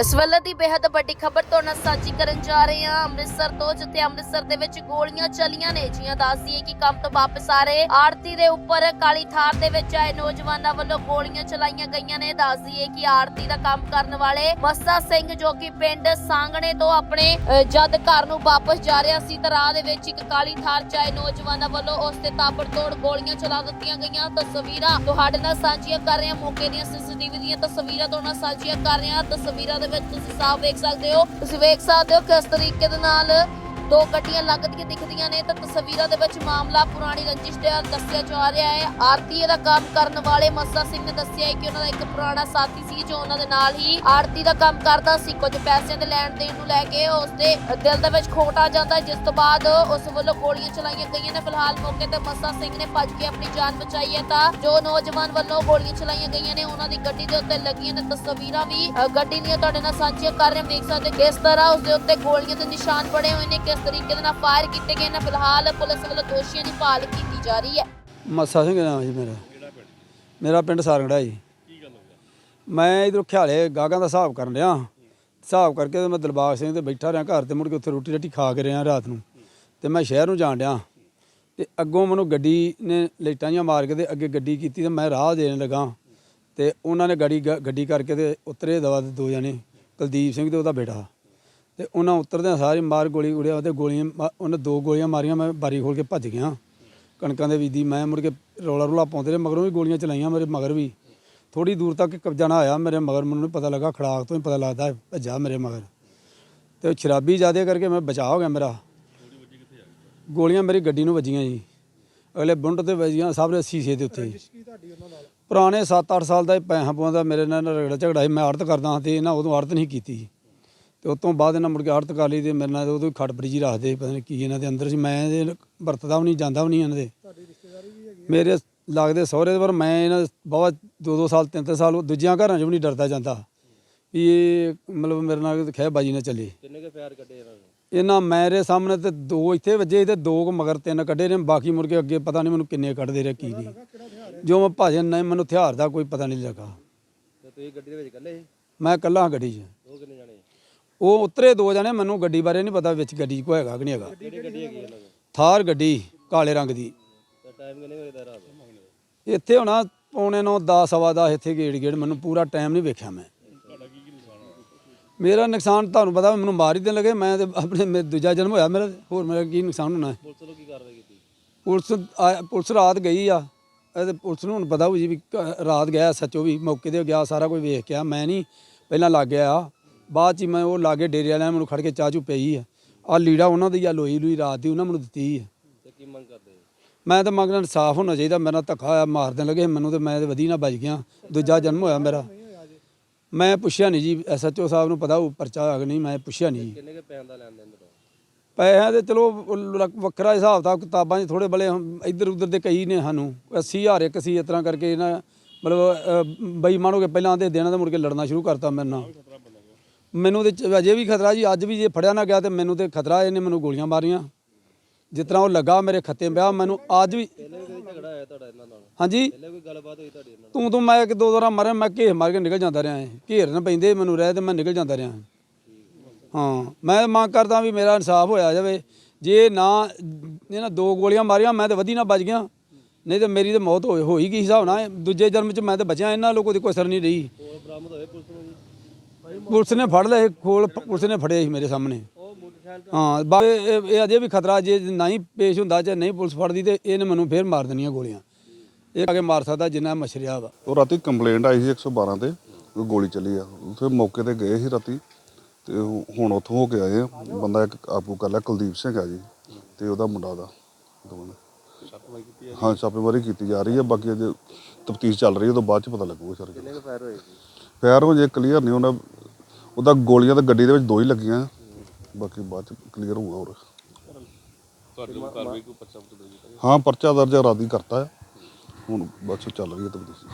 ਇਸ ਵੇਲੇ ਦੀ ਬੇहद ਵੱਡੀ ਖਬਰ ਤੋਂ ਨਾਲ ਸਾਂਝੀ ਕਰਨ ਜਾ ਰਹੇ ਹਾਂ। ਅੰਮ੍ਰਿਤਸਰ ਤੋਂ, ਜਿੱਥੇ ਅੰਮ੍ਰਿਤਸਰ ਦੇ ਵਿੱਚ ਗੋਲੀਆਂ ਚੱਲੀਆਂ ਨੇ। ਜੀਆਂ ਦੱਸਦੀਏ ਕਿ ਕੰਮ ਤੋਂ ਵਾਪਸ ਆ ਰਹੇ ਆਰਤੀ ਦੇ ਉੱਪਰ ਕਾਲੀ ਥਾਰ ਦੇ ਵਿੱਚ ਆਏ ਨੌਜਵਾਨਾਂ ਵੱਲੋਂ ਗੋਲੀਆਂ ਚਲਾਈਆਂ ਗਈਆਂ ਨੇ। ਦੱਸਦੀਏ ਕਿ ਆਰਤੀ ਦਾ ਕੰਮ ਕਰਨ ਵਾਲੇ ਮੱਸਾ ਸਿੰਘ, ਜੋ ਕਿ ਪਿੰਡ ਸਾਂਗਣੇ ਤੋਂ ਆਪਣੇ ਜਦ ਘਰ ਨੂੰ ਵਾਪਸ ਜਾ ਰਿਹਾ ਸੀ, ਤਾਂ ਰਾਹ ਦੇ ਵਿੱਚ ਇੱਕ ਕਾਲੀ ਥਾਰ ਚ ਆਏ ਨੌਜਵਾਨਾਂ ਵੱਲੋਂ ਉਸ ਤੇ ਤਾਬੜਤੋੜ ਗੋਲੀਆਂ ਚਲਾ ਦਿੱਤੀਆਂ ਗਈਆਂ। ਤਸਵੀਰਾਂ ਤੁਹਾਡੇ ਨਾਲ ਸਾਂਝੀਆਂ ਕਰ ਰਹੇ ਹਾਂ। ਮੌਕੇ ਦੀਆਂ ਸੀਸੀਟੀਵੀ ਦੀਆਂ ਤਸਵੀਰਾਂ ਤੋਂ ਨਾਲ ਸਾਂਝੀਆਂ ਕਰ ਰਹੇ ਹਾਂ। ਤਸਵੀਰਾਂ ਦੇ ਵਿੱਚ ਤੁਸੀਂ ਸਾਫ਼ ਵੇਖ ਸਕਦੇ ਹੋ। ਤੁਸੀਂ ਵੇਖ ਸਕਦੇ ਹੋ ਕਿਸ ਤਰੀਕੇ ਦੇ ਨਾਲ ਦੋ ਗੱਡੀਆਂ ਲੱਗਦੀਆਂ ਦਿਖਦੀਆਂ ਨੇ ਤਾਂ ਤਸਵੀਰਾਂ ਦੇ ਵਿੱਚ ਮਾਮਲਾ ਪੁਰਾਣੀ ਰੰਜਿਸ਼ ਦੇ ਦੱਸਿਆ ਜਾ ਰਿਹਾ ਹੈ। ਆਰਤੀ ਦਾ ਕੰਮ ਕਰਨ ਵਾਲੇ ਮੱਸਾ ਸਿੰਘ ਨੇ ਦੱਸਿਆ ਕਿ ਉਹਨਾਂ ਦਾ ਇੱਕ ਪੁਰਾਣਾ ਸਾਥੀ ਸੀ ਜੋ ਉਹਨਾਂ ਦੇ ਨਾਲ ਹੀ ਆਰਤੀ ਦਾ ਕੰਮ ਕਰਦਾ ਸੀ। ਕੁਝ ਪੈਸਿਆਂ ਦੇ ਲੈਣ ਦੇਣ ਨੂੰ ਲੈ ਕੇ ਉਸ ਦੇ ਦਿਲ ਦੇ ਵਿੱਚ ਖੋਟ ਆ ਜਾਂਦਾ ਜਿਸ ਤੋਂ ਬਾਅਦ ਉਸ ਵੱਲੋਂ ਗੋਲੀਆਂ ਚਲਾਈਆਂ ਗਈਆਂ ਨੇ। ਫਿਲਹਾਲ ਮੌਕੇ ਤੇ ਮੱਸਾ ਸਿੰਘ ਨੇ ਭੱਜ ਕੇ ਆਪਣੀ ਜਾਨ ਬਚਾਈ ਹੈ ਤਾਂ ਜੋ ਨੌਜਵਾਨ ਵੱਲੋਂ ਗੋਲੀਆਂ ਚਲਾਈਆਂ ਗਈਆਂ ਨੇ, ਉਹਨਾਂ ਦੀ ਗੱਡੀ ਦੇ ਉੱਤੇ ਲੱਗੀਆਂ ਨੇ ਤਸਵੀਰਾਂ ਵੀ। ਗੱਡੀ ਦੀਆਂ ਤੁਹਾਡੇ ਨਾਲ ਸਾਂਝੀਆਂ ਕਰ ਰਹੇ ਹਾਂ। ਵੇਖ ਸਕਦੇ ਹੋ ਕਿਸ ਤਰ੍ਹਾਂ ਉਸ ਦੇ ਉੱਤੇ ਗੋਲੀਆਂ ਦੇ ਨਿਸ਼ਾਨ ਬਣੇ ਹੋਏ ਨੇ, ਕਿਸ ਤਰੀਕੇ ਦੇ ਨਾਲ ਫਾਇਰ ਕੀਤੇ ਗਏ ਨੇ, ਫਿਲਹਾਲ ਪੁਲਿਸ ਵੱਲੋਂ ਦੋਸ਼ੀਆਂ ਦੀ ਭਾਲ ਕੀਤੀ ਜਾ ਰਹੀ ਹੈ। ਮੱਸਾ ਸਿੰਘ ਨਾਮ ਜੀ ਮੇਰਾ। ਮੇਰਾ ਪਿੰਡ ਸਾਰੰਗੜਾ ਜੀ। ਮੈਂ ਇਧਰ ਖਿਆਲੇ ਗਾਗਾਂ ਦਾ ਹਿਸਾਬ ਕਰਨ ਰਿਹਾ ਹਿਸਾਬ ਕਰਕੇ ਤੇ ਮੈਂ ਦਿਲਬਾਗ ਸਿੰਘ ਤੇ ਬੈਠਾ ਰਿਹਾ ਘਰ ਤੇ, ਮੁੜ ਕੇ ਉੱਥੇ ਰੋਟੀ ਰੱਟੀ ਖਾ ਕੇ ਰਿਹਾ ਰਾਤ ਨੂੰ। ਤੇ ਮੈਂ ਸ਼ਹਿਰ ਨੂੰ ਜਾਣ ਡਿਆ। ਤੇ ਅੱਗੋਂ ਮੈਨੂੰ ਗੱਡੀ ਨੇ ਲਾਈਟਾਂ ਜਿਹੀਆਂ ਮਾਰ ਕੇ ਤੇ ਅੱਗੇ ਗੱਡੀ ਕੀਤੀ ਤੇ ਮੈਂ ਰਾਹ ਦੇਣ ਲੱਗਾ। ਤੇ ਉਹਨਾਂ ਨੇ ਗੱਡੀ ਗੱਡੀ ਕਰਕੇ ਤੇ ਉਤਰੇ ਦਵਾ ਦੇ ਦੋ ਜਣੇ, ਕੁਲਦੀਪ ਸਿੰਘ ਤੇ ਉਹਦਾ ਬੇਟਾ। ਤੇ ਉਹਨਾਂ ਉਤਰਦਿਆਂ ਸਾਰੇ ਮਾਰ ਗੋਲੀ ਉੜਿਆ ਤੇ ਗੋਲੀਆਂ ਮਾ- ਉਹਨੇ ਦੋ ਗੋਲੀਆਂ ਮਾਰੀਆਂ, ਮੈਂ ਬਾਰੀ ਖੋਲ ਕੇ ਭੱਜ ਗਿਆ। ਕਣਕਾਂ ਦੇ ਵੀਦੀ ਮੈਂ ਮੁੜ ਕੇ ਰੌਲਾ ਰੌਲਾ ਪਾਉਂਦੇ ਰਹੇ, ਮਗਰੋਂ ਵੀ ਗੋਲੀਆਂ ਚਲਾਈਆਂ ਮੇਰੇ ਮਗਰ ਵੀ। ਥੋੜੀ ਦੂਰ ਤੱਕ ਕਬਜ਼ਾ ਨਾ ਆਇਆ, ਮੇਰੇ ਮਗਰ ਮੈਨੂੰ ਪਤਾ ਲੱਗਾ, ਖੜਾਕ ਤੋਂ ਹੀ ਪਤਾ ਲੱਗਦਾ ਭੱਜਾ ਮੇਰੇ ਮਗਰ। ਤੇ ਉਹ ਸ਼ਰਾਬੀ ਜ਼ਿਆਦੇ ਕਰਕੇ ਮੈਂ ਬਚਾਅ ਹੋ ਗਿਆ ਮੇਰਾ। ਗੋਲੀਆਂ ਮੇਰੀ ਗੱਡੀ ਨੂੰ ਵੱਜੀਆਂ ਜੀ। ਅਗਲੇ ਬੁੰਡ ਤੇ ਵੱਜੀਆਂ ਸਭ ਦੇ ਸ਼ੀਸ਼ੇ ਦੇ ਉੱਤੇ ਜੀ। ਪੁਰਾਣੇ 7-8 ਸਾਲ ਦਾ ਇਹ ਪੈਸਾ ਪਵਾਉਂਦਾ ਮੇਰੇ ਨਾਲ ਰਗੜਾ ਝਗੜਾ ਸੀ, ਮੈਂ ਆੜਤ ਕਰਦਾ ਹਾਂ ਤੇ ਇਹਨਾਂ ਉਦੋਂ ਆੜਤ ਨਹੀਂ ਕੀਤੀ। ਤੇ ਉਸ ਤੋਂ ਬਾਅਦ ਇਹਨਾਂ ਮੁੜ ਕੇ ਆੜਤ ਕਰ ਲਈ ਤੇ ਮੇਰੇ ਨਾਲ ਉਦੋਂ ਖੜਪੜੀ ਜੀ ਰੱਖਦੇ ਪਤਾ ਨਹੀਂ ਕੀ ਇਹਨਾਂ ਦੇ ਅੰਦਰ ਸੀ। ਮੈਂ ਇਹਦੇ ਵਰਤਦਾ ਵੀ ਨਹੀਂ ਜਾਂਦਾ ਵੀ ਨਹੀਂ ਇਹਨਾਂ ਦੇ। ਮੇਰੇ ਲੱਗਦੇ ਸਹੁਰੇ ਪਰ ਮੈਂ ਇਹਨਾਂ ਬਹੁਤ ਦੋ ਦੋ ਸਾਲ ਤਿੰਨ ਤਿੰਨ ਸਾਲ ਦੂਜਿਆਂ ਘਰਾਂ 'ਚ ਵੀ ਨਹੀਂ ਡਰਦਾ ਜਾਂਦਾ। ਵੀ ਇਹ ਮਤਲਬ ਮੇਰੇ ਨਾਲ ਖਹਿ ਬਾਜੀ ਨਾ ਚੱਲੇ। ਕਿੰਨੇ ਕੇ ਫਾਇਰ ਕੱਢੇ ਇਹਨਾਂ ਨੇ? ਇਹਨਾਂ ਮੇਰੇ ਸਾਹਮਣੇ ਤੇ ਦੋ ਇੱਥੇ ਵੱਜੇ ਤੇ ਦੋ ਕੁ ਮਗਰ ਤਿੰਨ ਕੱਢੇ ਨੇ ਬਾਕੀ ਮੁੜ ਕੇ ਅੱਗੇ ਪਤਾ ਨਹੀਂ ਮੈਨੂੰ ਕਿੰਨੇ ਕੱਢਦੇ ਰਹੇ ਕੀ ਨਹੀਂ ਜੋ ਮੈਂ ਭਾਜਨ ਨਹੀਂ ਮੈਨੂੰ ਹਥਿਆਰ ਦਾ ਕੋਈ ਪਤਾ ਨਹੀਂ ਲੱਗਾ। ਤੇ ਤੁਸੀਂ ਗੱਡੀ ਦੇ ਵਿੱਚ ਇਕੱਲੇ ਸੀ? ਮੈਂ ਇਕੱਲਾ ਹਾਂ ਗੱਡੀ 'ਚ। ਉਹ ਉਤਰੇ ਦੋ ਜਣੇ, ਮੈਨੂੰ ਗੱਡੀ ਬਾਰੇ ਨਹੀਂ ਪਤਾ ਵਿੱਚ ਗੱਡੀ ਕੋ ਹੈਗਾ ਕਿ ਨਹੀਂ ਹੈਗਾ। ਕਿਹੜੀ ਗੱਡੀ ਹੈਗੀ ਇਹਨਾਂ ਕੋਲ ਥਾਰ ਗੱਡੀ, ਕਾਲੇ ਰੰਗ ਦੀ। ਤੇ ਟਾਈਮ ਕਿੰਨੇ ਵਜੇ ਦਾ ਰਾਤ ਦਾ? ਇੱਥੇ ਹੋਣਾ ਪੌਣੇ ਨੂੰ, ਦਸ, ਸਵਾ 10 ਇੱਥੇ ਗੇੜ ਗੇੜ, ਮੈਨੂੰ ਪੂਰਾ ਟਾਈਮ ਨਹੀਂ ਵੇਖਿਆ ਮੈਂ। ਮੇਰਾ ਨੁਕਸਾਨ ਤੁਹਾਨੂੰ ਪਤਾ, ਮੈਨੂੰ ਮਾਰ ਹੀ ਦੇਣ ਲੱਗੇ, ਮੈਂ ਤੇ ਆਪਣੇ ਮੇ- ਦੂਜਾ ਜਨਮ ਹੋਇਆ ਮੇਰਾ, ਹੋਰ ਮੇਰਾ ਕੀ ਨੁਕਸਾਨ ਹੋਣਾ? ਹੈ ਪੁਲਿਸ ਵੱਲੋਂ ਕੀ ਕਾਰਵਾਈ ਕੀਤੀ? ਪੁਲਿਸ, ਆ- ਪੁਲਿਸ ਰਾਤ ਗਈ ਆ, ਇਹ ਤੇ ਪੁਲਿਸ ਨੂੰ ਹੁਣ ਪਤਾ ਹੋ ਜੀ ਵੀ ਕ- ਰਾਤ ਗਿਆ ਸੱਚੋ ਵੀ, ਮੌਕੇ ਤੇ ਗਿਆ, ਸਾਰਾ ਕੁਝ ਵੇਖ ਕੇ ਆ, ਮੈਂ ਨਹੀਂ ਪਹਿਲਾਂ ਲੱਗ ਗਿਆ। ਬਾਅਦ ਚ ਮੈਂ ਉਹ ਲਾਗੇ ਡੇਰੇ ਵਾਲਿਆਂ ਨੇ ਮੈਨੂੰ ਖੜ ਕੇ ਚਾਹ ਚੂ ਪਈ ਆ ਆ ਲੀੜਾ ਉਹਨਾਂ ਦੀ ਆ ਲੋਈ ਲੂਈ ਰਾਤ ਦੀ ਉਹਨਾਂ ਮੈਨੂੰ ਦਿੱਤੀ ਆ ਤੇ ਕੀ ਮੰਗ ਕਰਦੇ ਮੈਂ ਤਾਂ ਮੰਗਣਾ ਇਨਸਾਫ ਹੋਣਾ ਚਾਹੀਦਾ ਮੇਰਾ ਧੱਕਾ ਹੋਇਆ ਮਾਰ ਦੇਣ ਲੱਗੇ ਮੈਨੂੰ ਤੇ ਮੈਂ ਤੇ ਵਧੀ ਨਾ ਬਚ ਗਿਆ ਦੂਜਾ ਜਨਮ ਹੋਇਆ ਮੇਰਾ। ਮੈਂ ਪੁੱਛਿਆ ਨਹੀਂ ਜੀ ਐਸਐਚਓ ਸਾਹਿਬ ਨੂੰ ਪਤਾ ਉਹ ਪਰਚਾ ਆ ਕਿ ਨਹੀਂ ਮੈਂ ਪੁੱਛਿਆ ਨਹੀਂ ਜੀ। ਕਿੰਨੇ ਕੇ ਪੈਣ ਦਾ ਲੈਣ ਦੇਣ ਤੁਹਾਡਾ ਪੈਸਿਆਂ ਦੇ ਚਲੋ ਉਹ ਲ- ਵੱਖਰਾ ਹਿਸਾਬ ਤਾਂ ਕਿਤਾਬਾਂ 'ਚ ਥੋੜੇ ਬਲੇ ਇੱਧਰ ਉੱਧਰ ਦੇ ਕਈ ਨੇ ਸਾਨੂੰ 80000 ਇੱਕ ਸੀ ਇਸ ਤਰ੍ਹਾਂ ਕਰਕੇ ਇਹਨਾਂ ਮਤਲਬ ਬੇਈਮਾਨ ਹੋ ਕੇ ਪਹਿਲਾਂ ਆਂਦੇ ਦੇਣਾ ਤੇ ਮੁੜ ਕੇ ਲੜਨਾ ਸ਼ੁਰੂ ਕਰਤਾ ਮੇਰੇ ਨਾਲ। ਮੈਨੂੰ ਤੇ ਅਜੇ ਵੀ ਖਤਰਾ ਜੀ ਅੱਜ ਵੀ ਜੇ ਫੜਿਆ ਨਾ ਗਿਆ ਤੇ ਮੈਨੂੰ ਤੇ ਖਤਰਾ ਇਹਨੇ ਮੈਨੂੰ ਗੋਲੀਆਂ ਮਾਰੀਆਂ। ਜਿਸ ਤਰ੍ਹਾਂ ਉਹ ਲੱਗਾ ਮੇਰੇ ਖੱਤੇ ਪਿਆ ਮੈਨੂੰ ਅੱਜ ਵੀ ਹਾਂਜੀ। ਤੂੰ ਤੂੰ ਮੈਂ ਇੱਕ ਦੋ ਦੋ ਮਾਰਿਆ ਮੈਂ ਘੇਰ ਮਾਰ ਕੇ ਨਿਕਲ ਜਾਂਦਾ ਰਿਹਾ ਹਾਂ ਘੇਰਨ ਪੈਂਦੇ ਮੈਨੂੰ ਰਹਿ ਤੇ ਮੈਂ ਨਿਕਲ ਜਾਂਦਾ ਰਿਹਾ। ਹਾਂ ਮੈਂ ਮੰਗ ਕਰਦਾ ਵੀ ਮੇਰਾ ਇਨਸਾਫ ਹੋਇਆ ਜਾਵੇ। ਜੇ ਨਾ ਇਹਨਾਂ ਦੋ ਗੋਲੀਆਂ ਮਾਰੀਆਂ ਮੈਂ ਤੇ ਵਧੀ ਨਾ ਬਚ ਗਿਆ। ਨਹੀਂ ਤੇ ਮੇਰੀ ਤੇ ਮੌਤ ਹੋਈ ਹੋਈ ਗਈ ਹਿਸਾਬ ਨਾਲ? ਦੂਜੇ ਜਨਮ ਚ ਮੈਂ ਤੇ ਬਚਿਆ ਇਹਨਾਂ ਲੋਕੋਂ ਦੀ ਕੋਈ ਅਸਰ ਨਹੀਂ ਰਹੀ। ਕੋਲ ਬਰਾਮਦ ਹੋਏ ਪੁਲਿਸ ਨੂੰ ਫੜ ਲਏ ਖੋਲ ਪੁਲਿਸ ਨੇ ਫੜਿਆ ਸੀ ਮੇਰੇ ਸਾਹਮਣੇ। ਉਹ ਮੋਟਰਸਾਈਕਲ ਹਾਂ ਬਾ- ਇਹ ਇਹ- ਇਹ ਅਜੇ ਵੀ ਖਤਰਾ ਜੇ ਨਹੀਂ ਪੇਸ਼ ਹੁੰਦਾ ਜੇ ਨਹੀਂ ਪੁਲਿਸ ਫੜਦੀ ਤੇ ਇਹਨੇ ਮੈਨੂੰ ਫੇਰ ਮਾਰ ਦੇਣੀਆਂ ਗੋਲੀਆਂ। ਇਹ ਆ ਕੇ ਮਾਰ ਸਕਦਾ ਜਿੰਨਾ ਮਛਰਿਆ ਵਾ। ਉਹ ਰਾਤੀ ਕੰਪਲੇਂਟ ਆਈ ਸੀ 112 ਤੇ ਕੋਈ ਗੋਲੀ ਚੱਲੀ ਆ। ਫਿਰ ਮੌਕੇ ਤੇ ਗਏ ਸੀ ਰਾਤੀ ਤੇ ਹੁਣ ਉੱਥੋਂ ਹੋ ਕੇ ਆਏ ਆ। ਬੰਦਾ ਇੱਕ ਆਪੂ ਕਰ ਲਿਆ ਕੁਲਦੀਪ ਸਿੰਘ ਆ ਜੀ ਤੇ ਉਹਦਾ ਮੁੰਡਾ ਦਾ ਦੋਵਾਂ। ਨੇ ਹਾਂ ਛਾਪੇਮਾਰੀ ਕੀਤੀ ਜਾ ਰਹੀ ਹੈ ਬਾਕੀ ਅਜੇ ਤਫਤੀਸ਼ ਚੱਲ ਰਹੀ ਹੈ ਉਹ ਤੋਂ ਬਾਅਦ ਚ ਪਤਾ ਲੱਗੂਗਾ ਸਰ। ਕਿੰਨੇ ਕੇ ਫਾਇਰ ਹੋਏ ਸੀ? ਫਾਇਰ ਹੋ ਜੇ ਕਲੀਅਰ ਨਹੀਂ ਉਹਨਾਂ ਉਹਦਾ ਗੋਲੀਆਂ ਤਾਂ ਗੱਡੀ ਦੇ ਵਿੱਚ ਦੋ ਹੀ ਲੱਗੀਆਂ। ਬਾਕੀ ਬਾਅਦ ਚ ਕਲੀਅਰ ਹੋਊਗਾ ਹੋਰ। ਹਾਂ ਪਰਚਾ ਦਰਜ ਰਾਦੀ ਕਰਤਾ ਹੈ ਹੁਣ ਬਸ ਚੱਲ ਰਹੀ ਹੈ ਤਫਤੀਸ਼